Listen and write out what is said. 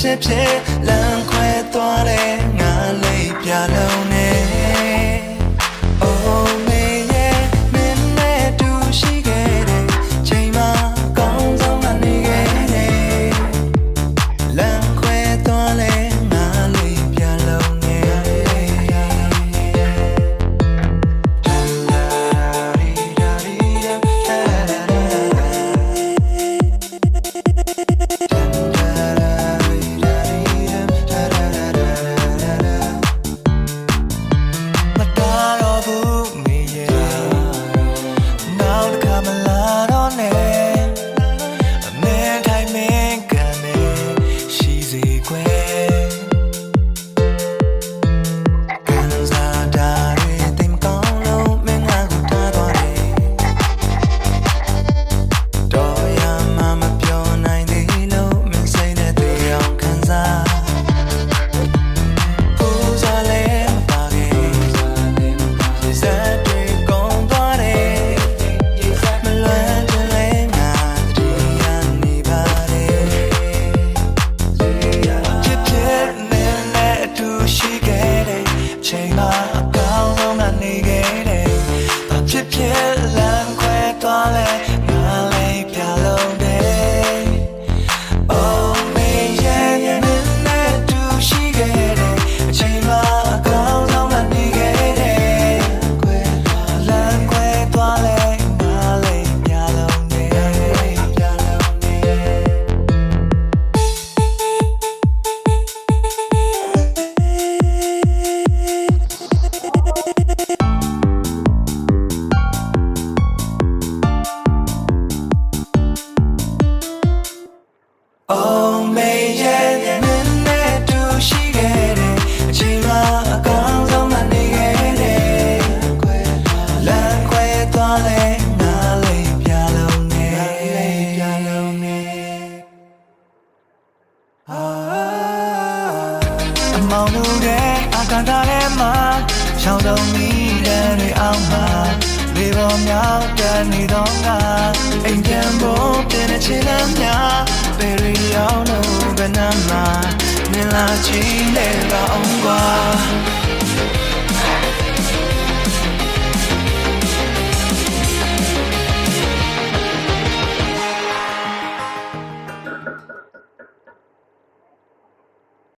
ဖြစ်ဖြစ်လမ်းခွဲသွားတဲ့ငါလေးပြလုံးနဲ့ chain on. တဲ့အာကာသထဲမှာရှောင်းတုံးမိတဲ့တွေအောင်မှာလေပေါ်မြောက်တန်နေတော့ကအိမ်ပြန်ဖို့ပြင်နေချင်လမ်းများဘယ်ရီအောင်လို့ဘယ်နှမှာမြင်လာချင်လဲပါအောင်ကွာ